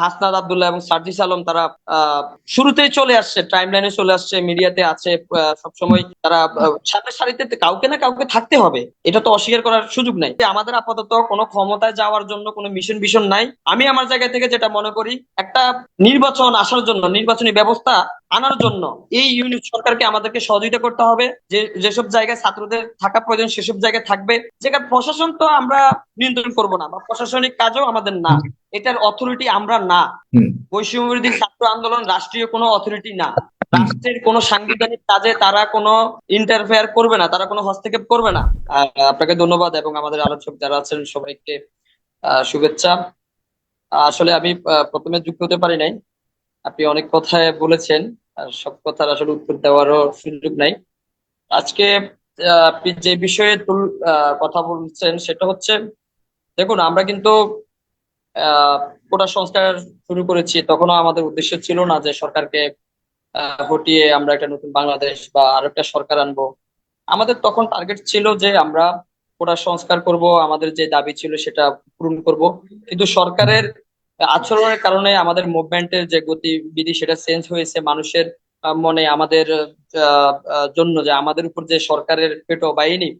হাসনাদ আবদুল্লাহ এবং সার্জিস আলম তারা শুরুতেই চলে আসছে টাইম লাইনে চলে আসছে মিডিয়াতে আছে সবসময় তারা সাথে সারিতে কাউকে না কাউকে থাকতে হবে, এটা তো অস্বীকার করার সুযোগ নাই। আমাদের আপাতত কোনো ক্ষমতায় যাওয়ার জন্য কোনো মিশন ভিশন নাই। আমি আমার জায়গা থেকে যেটা মনে করি, একটা নির্বাচন আসার জন্য, নির্বাচনী ব্যবস্থা আনার জন্য এই ইউনিট সরকারকে আমাদেরকে সহযোগিতা করতে হবে যে যেসব জায়গায় ছাত্রদের থাকা প্রয়োজন সেসব জায়গায় থাকবে যেখানে প্রশাসন তো আমরা নিয়ন্ত্রণ করব না বা প্রশাসনিক কাজও আমাদের না। এটার অথরিটি আমরা না। হুম। বৈষম্য ছাত্র আন্দোলন রাষ্ট্রীয় কোনো অথরিটি না। রাষ্ট্রের কোনো সাংবিধানিক কাজে তারা কোনো ইন্টারফেয়ার করবে না তারা কোনো হস্তক্ষেপ করবে না। আপনাকে ধন্যবাদ এবং আমাদের আলোচক যারা আছেন সবাইকে শুভেচ্ছা। আসলে আমি প্রথমে যুক্ত হতে পারি নাই। আপনি অনেক কথায় বলেছেন। সব কথার আসলে উত্তর দেওয়ারও সুযোগ নাই। আজকে আপনি যে বিষয়ে কথা বলছেন সেটা হচ্ছে, দেখুন, আমরা কিন্তু কোটা সংস্কার শুরু করেছি, তখনও আমাদের উদ্দেশ্য ছিল না যে সরকারকে হটিয়ে আমরা একটা নতুন বাংলাদেশ বা আরও একটা সরকার আনব। আমাদের তখন টার্গেট ছিল যে আমরা কোটা সংস্কার করব, আমাদের যে দাবি ছিল সেটা পূরণ করব। কিন্তু সরকারের আচরণের কারণে আমাদের মুভমেন্টের যে গতিবিধি সেটা চেঞ্জ হয়েছে মানুষের মনে, আমাদের জন্য যে আমাদের উপর যে সরকারের পেটো বাহিনী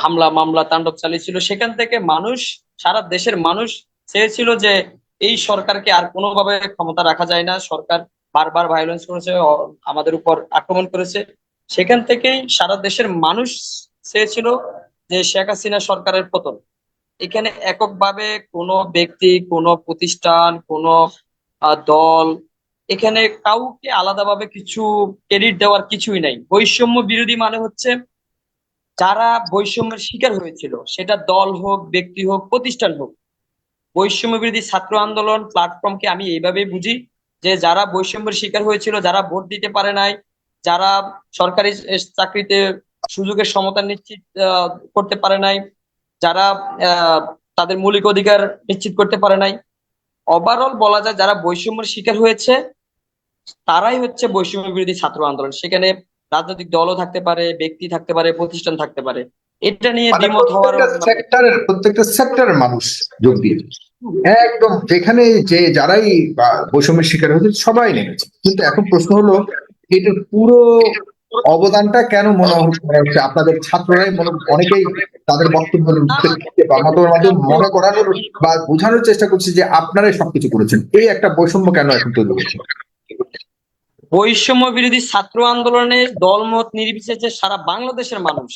হামলা, মামলা, তাণ্ডব চালিয়েছিল, সেখান থেকে মানুষ, সারা দেশের মানুষ চেয়েছিল যে এই সরকারকে আর কোনোভাবে ক্ষমতা রাখা যায় না। সরকার বারবার ভায়োলেন্স করেছে আমাদের উপর আক্রমণ করেছে। সেখান থেকেই সারা দেশের মানুষ চেয়েছিল যে শেখ হাসিনা সরকারের পতন। এখানে এককভাবে কোনো ব্যক্তি, কোনো প্রতিষ্ঠান, কোনো দল, এখানে কাউকে আলাদাভাবে কিছু ক্রেডিট দেওয়ার কিছুই নাই। বৈষম্য বিরোধী মানে হচ্ছে যারা বৈষম্যের শিকার হয়েছিল, সেটা দল হোক, ব্যক্তি হোক, প্রতিষ্ঠান হোক। বৈষম্য বিরোধী ছাত্র আন্দোলন প্ল্যাটফর্মকে আমি এইভাবেই বুঝি যে যারা বৈষম্যের শিকার হয়েছিল, যারা ভোট দিতে পারে নাই, যারা সরকারি চাকরিতে সুযোগের সমতা নিশ্চিত করতে পারে নাই যারা তাদের মৌলিক অধিকার নিশ্চিত করতে পারে নাই। ওভারঅল বলা যায় যারা বৈষম্যের শিকার হয়েছে তারাই হচ্ছে বৈষম্য বিরোধী ছাত্র আন্দোলন। সেখানে রাজনৈতিক দলও থাকতে পারে ব্যক্তি থাকতে পারে প্রতিষ্ঠান থাকতে পারে। এটা নিয়ে মানে দ্বিমত হওয়ার সেক্টরের প্রত্যেকটা সেক্টরের মানুষ যোগ দিয়েছে একদম যেখানে যে যারাই বৈষম্যের শিকার হয়েছে সবাই নেমেছে। কিন্তু এখন প্রশ্ন হলো এটার পুরো অবদানটা কেন মনে হচ্ছে আপনাদের ছাত্ররাই মনে অনেকেই তাদের বক্তব্য মনে করানোর বা বোঝানোর চেষ্টা করছে যে আপনারাই সবকিছু করেছেন। এই একটা বৈষম্য কেন এখন তৈরি হচ্ছে? বৈষম্য বিরোধী ছাত্র আন্দোলনে দলমত নির্বিশেষে সারা বাংলাদেশের মানুষ,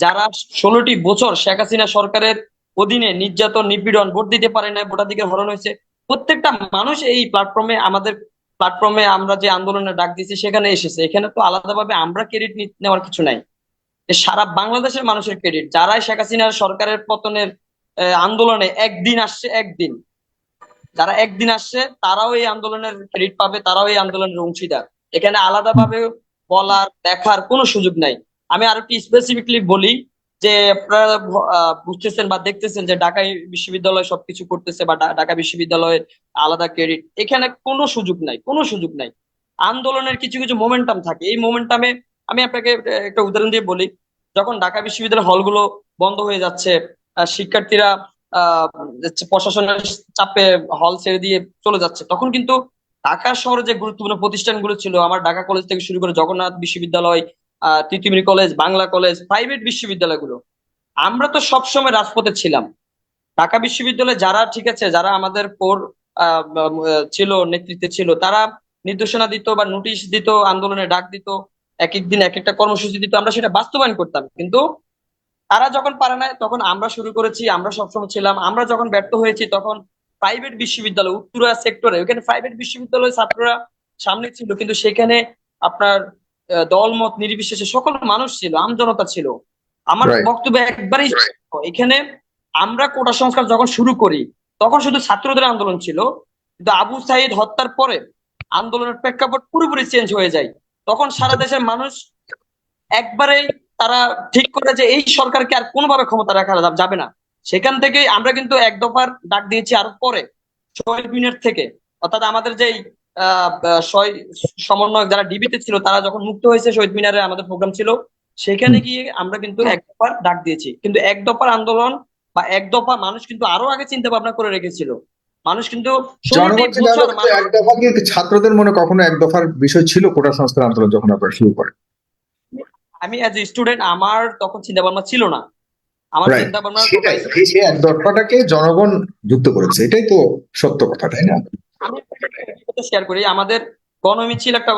যারা ষোলোটি বছর শেখ হাসিনা সরকারের অধীনে নির্যাতন, নিপীড়ন ভোট দিতে পারে না ভোটাধিকার হরণ হয়েছে, প্রত্যেকটা মানুষ এই প্ল্যাটফর্মে আমাদের প্ল্যাটফর্মে আমরা যে আন্দোলনের ডাক দিয়েছি সেখানে এসেছে। এখানে তো আলাদাভাবে আমরা ক্রেডিট নেওয়ার কিছু নাই। সারা বাংলাদেশের মানুষের ক্রেডিট যারাই শেখ হাসিনার সরকারের পতনের আন্দোলনে একদিন আসছে, একদিন। যারা একদিন আসছে, তারাও এই আন্দোলনের ক্রেডিট পাবে, তারাও এই আন্দোলনের অংশীদার। এখানে আলাদাভাবে বলার, দেখার কোনো সুযোগ নাই। আমি আরও একটু স্পেসিফিকলি বলি যে আপনারা বুঝতেছেন বা দেখতেছেন যে ঢাকা বিশ্ববিদ্যালয় সবকিছু করতেছে বা ঢাকা বিশ্ববিদ্যালয়ের আলাদা ক্রেডিট, এখানে কোনো সুযোগ নাই, কোনো সুযোগ নাই। আন্দোলনের কিছু কিছু মোমেন্টাম থাকে। এই মোমেন্টামে আমি আপনাকে একটা উদাহরণ দিয়ে বলি। যখন ঢাকা বিশ্ববিদ্যালয়ের হলগুলো বন্ধ হয়ে যাচ্ছে শিক্ষার্থীরা প্রশাসনের চাপে হল ছেড়ে দিয়ে চলে যাচ্ছে, তখন কিন্তু ঢাকা শহরে যে গুরুত্বপূর্ণ প্রতিষ্ঠানগুলো ছিল, আমার ঢাকা কলেজ থেকে শুরু করে জগন্নাথ বিশ্ববিদ্যালয় Titumir college, Bangla college private বিশ্ববিদ্যালয়গুলো। আমরা তো সবসময় রাজপথে ছিলাম। ঢাকা বিশ্ববিদ্যালয়ে যারা, ঠিক আছে, যারা আমাদের পর ছিল, নেতৃত্বে ছিল, তারা নির্দেশনা দিত বা নোটিশ দিত, আন্দোলনে ডাক দিত, এক এক দিন এক একটা কর্মসূচি দিত, আমরা সেটা বাস্তবায়ন করতাম। কিন্তু তারা যখন পারে না তখন আমরা শুরু করেছি, আমরা সবসময় ছিলাম। আমরা যখন ব্যর্থ হয়েছি, তখন প্রাইভেট বিশ্ববিদ্যালয়, উত্তরা সেক্টরে ওখানে প্রাইভেট বিশ্ববিদ্যালয় ছাত্ররা সামনে ছিল, কিন্তু সেখানে আপনার দলমত নির্বিশেষে সকল মানুষ ছিল আমজনতা ছিল। আমার বক্তব্য একবারই এখানে আমরা কোটা সংস্কার যখন শুরু করি তখন শুধু ছাত্রদের আন্দোলন ছিল। কিন্তু আবু সাইদ হত্যার পরে আন্দোলনের প্রেক্ষাপট পুরোপুরি চেঞ্জ হয়ে যায়। তখন সারা দেশের মানুষ একবারেই তারা ঠিক করে যে এই সরকারকে আর কোনোভাবে ক্ষমতা রাখা যাবে না। সেখান থেকে আমরা কিন্তু এক দফার ডাক দিয়েছি আরও পরে শহীদ মিনার থেকে। অর্থাৎ আমাদের যেই শহীদ সমন্বয়ক যারা ডিবিতে ছিল তারা যখন মুক্ত হয়েছে শহীদ মিনারে আমাদের প্রোগ্রাম ছিল সেখানে গিয়ে আমরা কিন্তু এক দফার ডাক দিয়েছি। কিন্তু এক দফার আন্দোলন বা এক দফা মানুষ কিন্তু আরও আগে চিন্তা ভাবনা করে রেখেছিল। মানুষ কিন্তু ছাত্রদের মনে কখনো এক দফার বিষয় ছিল কোটা সংস্কার আন্দোলন যখন আপনারা শুরু করেন? আমি অ্যাজ এ স্টুডেন্ট আমার তখন চিন্তা ভাবনা ছিল না। আমার চিন্তা ভাবনা এক দফাটাকে জনগণ যুক্ত করেছে। এটাই তো সত্য কথা তাই না? শেয়ার করি। আমাদের গণমিছিল একটা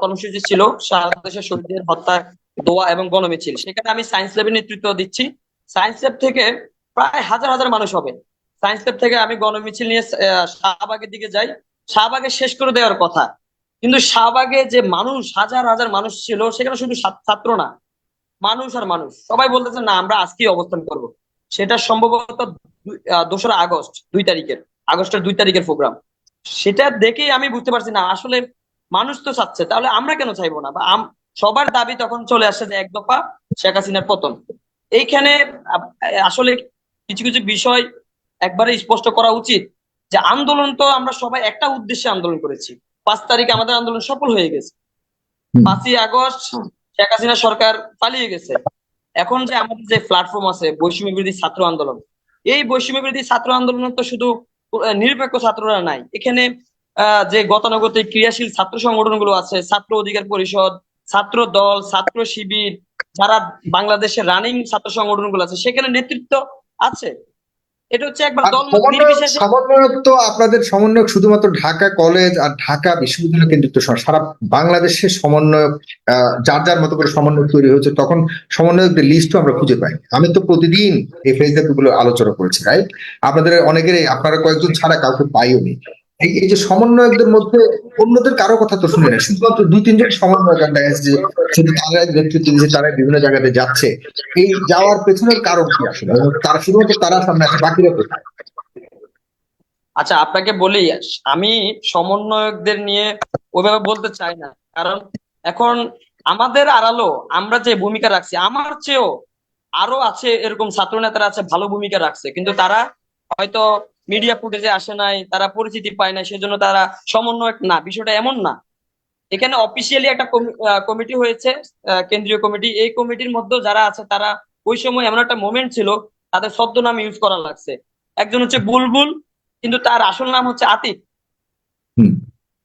কর্মসূচি ছিল, সারা দেশের শহীদদের হত্যা, দোয়া এবং গণমিছিল। সেখানে আমি সায়েন্স ল্যাবের নেতৃত্ব দিচ্ছি। সায়েন্স ল্যাব থেকে প্রায় হাজার হাজার মানুষ হবে। সায়েন্স ল্যাব থেকে আমি গণমিছিল নিয়ে শাহবাগের দিকে যাই। শাহবাগে শেষ করে দেওয়ার কথা। কিন্তু শাহবাগে যে মানুষ, হাজার হাজার মানুষ ছিল, সেখানে শুধু ছাত্র- না। মানুষ আর মানুষ। সবাই বলতেছে, না, আমরা আজকেই অবস্থান করব। সেটা সম্ভবত দোসরা আগস্ট, দুই তারিখের, আগস্টের দুই তারিখের প্রোগ্রাম সেটা দেখেই আমি বুঝতে পারছি না আসলে মানুষ তো চাচ্ছে তাহলে আমরা কেন চাইব না? বা সবার দাবি তখন চলে আসছে যে এক দফা শেখ হাসিনার পতন। এইখানে আসলে কিছু কিছু বিষয় একবারে স্পষ্ট করা উচিত যে আন্দোলন তো আমরা সবাই একটা উদ্দেশ্যে আন্দোলন করেছি। পাঁচ তারিখে আমাদের আন্দোলন সফল হয়ে গেছে। পাঁচই আগস্ট শেখ হাসিনা সরকার পালিয়ে গেছে। এখন যে আমাদের যে প্ল্যাটফর্ম আছে বৈষম্য বিরোধী ছাত্র আন্দোলন এই বৈষম্য বিরোধী ছাত্র আন্দোলন তো শুধু নিরপেক্ষ ছাত্ররা নাই। এখানে যে গতানুগতিক ক্রিয়াশীল ছাত্র সংগঠনগুলো আছে, ছাত্র অধিকার পরিষদ, ছাত্র দল, ছাত্র শিবির, যারা বাংলাদেশের রানিং ছাত্র সংগঠনগুলো আছে, সেখানে নেতৃত্ব আছে। এটা হচ্ছে একবার আর নির্বিশেষে সমন্বয়ক তো আপনাদের সমন্বয়ক শুধুমাত্র ঢাকা কলেজ আর ঢাকা বিশ্ববিদ্যালয় কেন্দ্রিক সারা বাংলাদেশের সমন্বয়ক আহ, যার যার মতো করে সমন্বয়ক তৈরি হয়েছে তখন সমন্বয়কদের লিস্টও আমরা খুঁজে পাই আমি তো প্রতিদিন এই ফেসবুকগুলো আলোচনা করেছি রাইট আপনাদের অনেকেরই আপনারা কয়েকজন ছাড়া কাউকে পাইও নি এই যে সমন্বয়কদের মধ্যে অন্যদের কারও কথা তো শুনে না। শুধুমাত্র দুই, তিনজন সমন্বয়ক দেখা যাচ্ছে যে তারাই নেতৃত্ব দিচ্ছে তারাই বিভিন্ন জায়গাতে যাচ্ছে। এই যাওয়ার পেছনের কারণ কি আসলে? তারা শুধুমাত্র তারা সামনে আছে, বাকিরা কোথায়? আচ্ছা আপনাকে বলি, আমি সমন্বয়কদের নিয়ে ওইভাবে বলতে চাই না। কারণ এখন আমাদের আড়ালো, আমরা যে ভূমিকা রাখছি, আমার চেয়েও আরও আছে এরকম ছাত্র নেতারা আছে, ভালো ভূমিকা রাখছে। কিন্তু তারা হয়তো মিডিয়া ফুটেজে আসে নাই তারা পরিচিতি পায় না সেজন্য তারা সমন্বয়ক না বিষয়টা এমন না। এখানে অফিসিয়ালি একটা কমিটি হয়েছে কেন্দ্রীয় কমিটি এই কমিটির মধ্যে যারা আছে তারা ওই সময় এমন একটা মোমেন্ট ছিল তাদের ছদ্মনাম ইউজ করা লাগছে। একজন হচ্ছে বুলবুল কিন্তু তার আসল নাম হচ্ছে আতিক।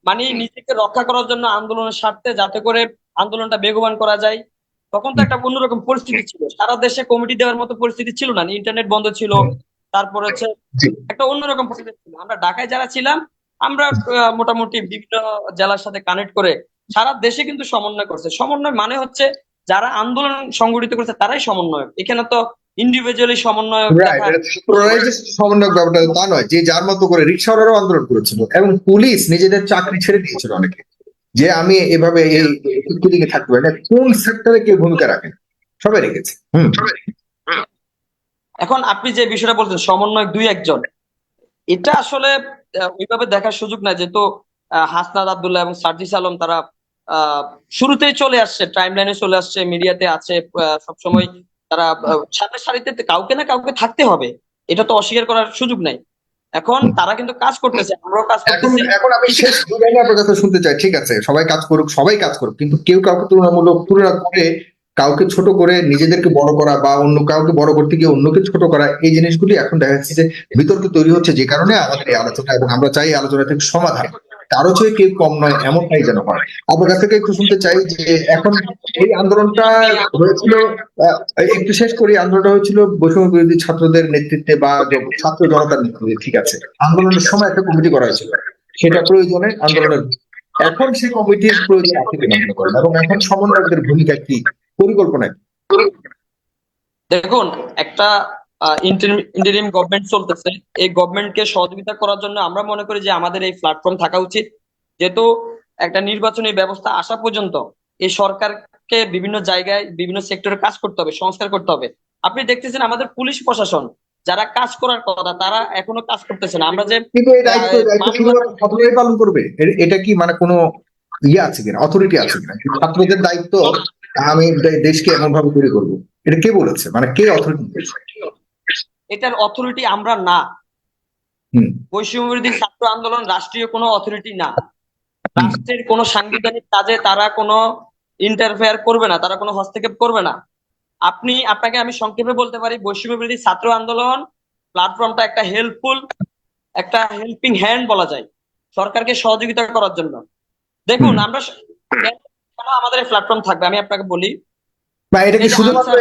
মানে নিজেকে রক্ষা করার জন্য আন্দোলনের স্বার্থে যাতে করে আন্দোলনটা বেগবান করা যায়। তখন তো একটা অন্যরকম পরিস্থিতি ছিল। সারা দেশে কমিটি দেওয়ার মতো পরিস্থিতি ছিল না ইন্টারনেট বন্ধ ছিল তারপর হচ্ছে একটা অন্যরকম পরিস্থিতি ছিল আমরা ঢাকায় যারা ছিলাম আমরা মোটামুটি বিভিন্ন জেলার সাথে কানেক্ট করে সারা দেশে কিন্তু সমন্বয় করছে সমন্বয় মানে হচ্ছে যারা আন্দোলন সংগঠিত করছে তারাই সমন্বয়ক এখানে তো ইন্ডিভিজুয়ালি সমন্বয়ক রাইট দেখা ছাত্ররাই যে সমন্বয়ক ব্যাপারটা তা নয় যে যার মতো করে রিক্সাওয়ালারাও আন্দোলন করেছিল এবং পুলিশ নিজেদের চাকরি ছেড়ে দিয়েছিল অনেকে যে আমি এভাবে এই দিকে থাকতে পারি না কোন সেক্টরে কে ভূমিকা রাখেন সবাই রেখেছে হুম এখন আপনি যে বিষয়টা বলছেন সমন্বয়ক দুই একজন এটা আসলে ওইভাবে দেখার সুযোগ নাই যেহেতু হাসনাদ আব্দুল্লাহ এবং সার্জিস আলম তারা শুরুতেই চলে আসছে টাইম লাইনে চলে আসছে মিডিয়াতে আছে সবসময় তারা সামনের সারিতে কাউকে না কাউকে থাকতে হবে এটা তো অস্বীকার করার সুযোগ নাই। এখন তারা কিন্তু কাজ করতেছে আমরাও কাজ করতেছি। এখন আমি শেষ দুই লাইনে আপনার কথা শুনতে চাই ঠিক আছে সবাই কাজ করুক সবাই কাজ করুক কিন্তু কেউ কাউকে তুলনামূলক তুলনা করে কাউকে ছোট করে নিজেদেরকে বড় করা বা অন্য কাউকে বড় করতে গিয়ে অন্যকে ছোট করা, এই জিনিসগুলি এখন দেখা যাচ্ছে যে বিতর্ক তৈরি হচ্ছে যে কারণে আমাদের এই আলোচনা এবং আমরা চাই আলোচনা থেকে সমাধান। কারও চেয়ে কেউ কম নয়, এমনটাই যেন হয়। আপনার কাছ থেকে একটু শুনতে চাই যে এখন এই আন্দোলনটা হয়েছিল একটু শেষ করি, আন্দোলনটা হয়েছিল বৈষম্য বিরোধী ছাত্রদের নেতৃত্বে বা ছাত্র জনতার নেতৃত্বে, ঠিক আছে। আন্দোলনের সময় একটা কমিটি করা হয়েছিল। সেটা প্রয়োজনে আন্দোলনের এখন সেই কমিটির প্রয়োজন করেন? এবং এখন সমন্বয়কদের ভূমিকা কি? পরিকল্পনা দেখুন একটা ইন্টারিম গভর্নমেন্ট চলতেছে। এই গভর্নমেন্টকে সহযোগিতা করার জন্য আমরা মনে করি যে আমাদের এই প্ল্যাটফর্ম থাকা উচিত। যেহেতু একটা নির্বাচনী ব্যবস্থা আসা পর্যন্ত এই সরকারকে বিভিন্ন জায়গায় বিভিন্ন সেক্টরে কাজ করতে হবে সংস্কার করতে হবে। আপনি দেখতেছেন আমাদের পুলিশ প্রশাসন যারা কাজ করার কথা তারা এখনও কাজ করতেছে না। আমরা যে পালন করবে? এটা কি মানে কোনো ইয়ে আছে কিনা? অথরিটি আছে কিনা? ছাত্রদের দায়িত্ব? আমি দেশকে এমন ভাবে তৈরি করব। এটা কে বলেছে? মানে কে অথরিটি এটার অথরিটি আমরা না। বৈষম্য বিরোধী ছাত্র আন্দোলন রাষ্ট্রীয় কোনো অথরিটি না। রাষ্ট্রের কোনো সাংবিধানিক কাজে তারা কোনো ইন্টারফেয়ার করবে না তারা কোনো হস্তক্ষেপ করবে না। আপনি আপনাকে আমি সংক্ষেপে বলতে পারি বৈষম্য বিরোধী ছাত্র আন্দোলন প্ল্যাটফর্মটা একটা হেল্পফুল একটা হেল্পিং হ্যান্ড বলা যায়। সরকারকে সহযোগিতা করার জন্য। দেখুন আমরা কেন আমাদের প্ল্যাটফর্ম থাকবে আমি আপনাকে বলি বা এটা কি শুধুমাত্র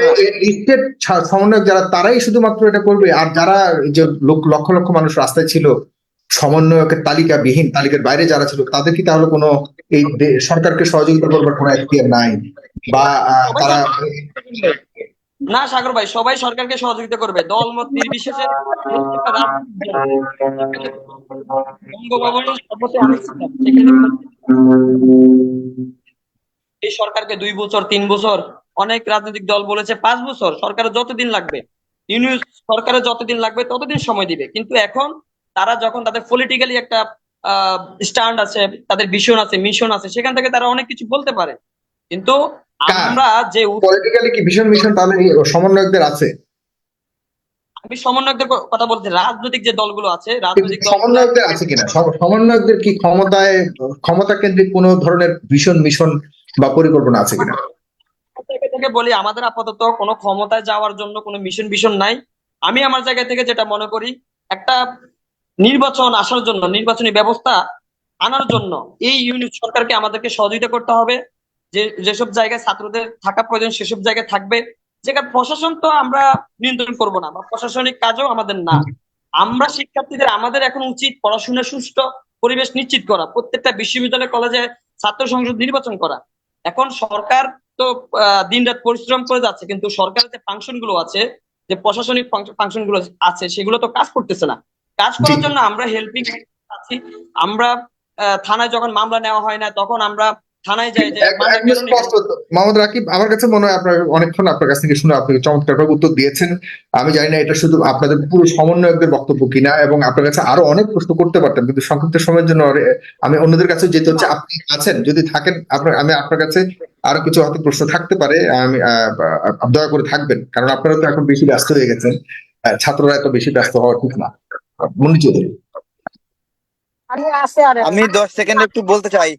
লিস্টেড সমন্বয়ক যারা তারাই শুধুমাত্র এটা করবে আর যারা যে লক্ষ লক্ষ মানুষ রাস্তায় ছিল সমন্বয়কের তালিকাবিহীন তালিকার বাইরে যারা ছিল তাদের কি তাহলে কোনো এই সরকারকে সহযোগিতা করবার কোনো এখতিয়ার নাই বা তারা না সাগর ভাই সবাই সরকারকে সহযোগিতা করবে দল মত নির্বিশেষে। বঙ্গভবনের। সেখানে এই সরকারকে দুই বছর তিন বছর অনেক রাজনৈতিক দল বলেছে পাঁচ বছর সরকারের যতদিন লাগবে। ইউনিয়ন সরকারের যতদিন লাগবে ততদিন সময় দিবে। কিন্তু এখন তারা যখন তাদের পলিটিক্যালি একটা স্ট্যান্ড আছে তাদের ভিশন আছে মিশন আছে সেখান থেকে তারা অনেক কিছু বলতে পারে। কিন্তু আমরা যে পলিটিক্যালি কি ভীষণ ভীষণ তাহলে সমন্বয়কদের আছে? আমি সমন্বয়কদের কথা বলছি রাজনৈতিক যে দলগুলো আছে রাজনৈতিক সমন্বয়কদের আছে কিনা? সমন্বয়কদের কি ক্ষমতায় ক্ষমতা কেন্দ্রিক কোনো ধরনের ভীষণ মিশন বা পরিকল্পনা আছে কিনা? বলি, আমাদের আপাতত কোনো ক্ষমতায় যাওয়ার জন্য কোনো মিশন ভিশন নাই। আমি আমার জায়গা থেকে যেটা মনে করি, একটা নির্বাচন আসার জন্য, নির্বাচনী ব্যবস্থা আনার জন্য এই ইউনিট সরকারকে আমাদেরকে সহযোগিতা করতে হবে। যে, যেসব জায়গায় ছাত্রদের থাকা প্রয়োজন, সেসব জায়গায় থাকবে। যেখানে প্রশাসন তো আমরা নিয়ন্ত্রণ করব না, বা প্রশাসনিক কাজও আমাদের না। আমরা শিক্ষার্থীদের, আমাদের এখন উচিত পড়াশোনা সুষ্ঠু, পরিবেশ নিশ্চিত করা, প্রত্যেকটা বিশ্ববিদ্যালয়, কলেজে ছাত্র সংসদ নির্বাচন করা। এখন সরকার তো দিন রাত পরিশ্রম করে যাচ্ছে কিন্তু সরকারের যে ফাংশনগুলো আছে যে প্রশাসনিক ফাংশনগুলো আছে সেগুলো তো কাজ করতেছে না। কাজ করার জন্য আমরা হেল্পিং আছি। আমরা থানায় যখন মামলা নেওয়া হয় না তখন আমরা থানায়। মোহাম্মদ রাকিব আমার কাছে মনে হয় আপনার অনেকক্ষণ আপনার কাছ থেকে শুনে আপনি চমৎকার উত্তর দিয়েছেন। আমি জানি না এটা শুধু আপনাদের পুরো সমন্বয়কদের বক্তব্য কিনা এবং আপনার কাছে আরও অনেক প্রশ্ন করতে পারতাম কিন্তু সংক্ষিপ্ত সময়ের জন্য আমি অন্যদের কাছে যেতে হচ্ছে। আপনি আছেন যদি থাকেন আপনার আমি আপনার কাছে আরও কিছু হয়তো প্রশ্ন থাকতে পারে আমি দয়া করে থাকবেন কারণ আপনারা তো এখন বেশি ব্যস্ত হয়ে গেছেন। আহ, ছাত্ররা এত বেশি ব্যস্ত হওয়া ঠিক না। মনি চৌধুরী। আমি আছে আরে আমি দশ সেকেন্ড একটু বলতে চাই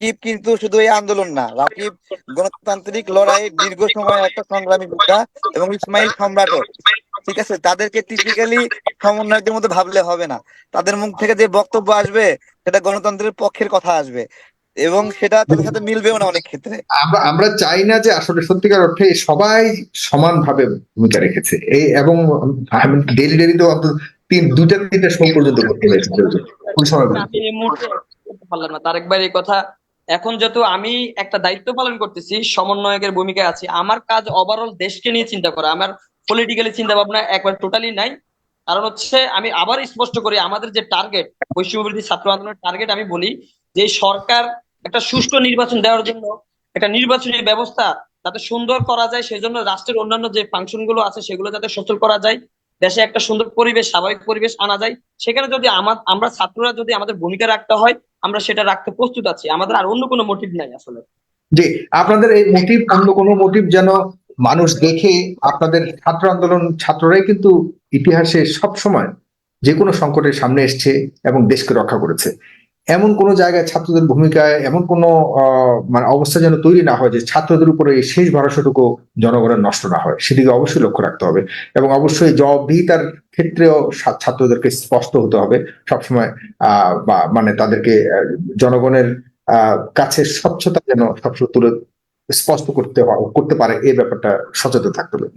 রাকিব কিন্তু শুধু এই আন্দোলন না। রাকিব গণতান্ত্রিক লড়াই দীর্ঘ সময় একটা সংগ্রামী যোদ্ধা এবং ইসমাইল সম্রাটও ঠিক আছে? তাদেরকে টিপিক্যালি সমন্বয়কদের মধ্যে ভাবলে হবে না। তাদের মুখ থেকে যে বক্তব্য আসবে সেটা গণতন্ত্রের পক্ষের কথা আসবে। এবং সেটা তাদের সাথে মিলবেও না অনেক ক্ষেত্রে। আমরা আমরা চাই না যে আসলে সত্যিকার অর্থে সবাই সমানভাবে ভূমিকা রেখেছে। এই এবং ডেলি ডেলি তো অন্তত তিন দুটা তিনটা সময় পর্যন্ত করতে হয়েছে। কোন সময় আমি এই মুহূর্তে না। তারেক ভাই এই কথা এখন যেহেতু আমি একটা দায়িত্ব পালন করতেছি, সমন্বয়কের ভূমিকায় আছি, আমার কাজ ওভারঅল দেশকে নিয়ে চিন্তা করা। আমার পলিটিক্যালি চিন্তা ভাবনা একবার টোটালি নাই। কারণ হচ্ছে আমি আবার স্পষ্ট করি, আমাদের যে টার্গেট বৈষম্যবিরোধী ছাত্র আন্দোলনের টার্গেট আমি বলি, যে সরকার একটা সুষ্ঠু নির্বাচন দেওয়ার জন্য একটা নির্বাচনী ব্যবস্থা যাতে সুন্দর করা যায়, সেজন্য রাষ্ট্রের অন্যান্য যে ফাংশনগুলো আছে, সেগুলো যাতে সচল করা যায়, দেশে একটা সুন্দর পরিবেশ, স্বাভাবিক পরিবেশ আনা যায়। সেখানে যদি আমরা ছাত্ররা যদি আমাদের ভূমিকা রাখতে হয় আমরা সেটা রাখতে প্রস্তুত আছি। আমাদের আর অন্য কোনো মোটিভ নাই আসলে। জি, আপনাদের এই মোটিভ অন্য কোনো মোটিভ যেন মানুষ দেখে আপনাদের ছাত্র আন্দোলন ছাত্ররাই কিন্তু ইতিহাসে সব সময় যে কোনো সংকটের সামনে এসছে এবং দেশকে রক্ষা করেছে। এমন কোনো জায়গায় ছাত্রদের ভূমিকায়, এমন কোনো মানে অবস্থা যেন তৈরি না হয় যে ছাত্রদের উপরে এই শেষ ভরসাটুকু জনগণের নষ্ট না হয়, সেদিকে অবশ্যই লক্ষ্য রাখতে হবে এবং অবশ্যই জবাবদিহিতার ক্ষেত্রেও ছাত্রদেরকে স্পষ্ট হতে হবে সবসময়, আহ, বা মানে তাদেরকে জনগণের কাছে স্বচ্ছতা যেন সবসময় তুলে স্পষ্ট করতে করতে পারে, এই ব্যাপারটা সচেতন থাকতে হবে।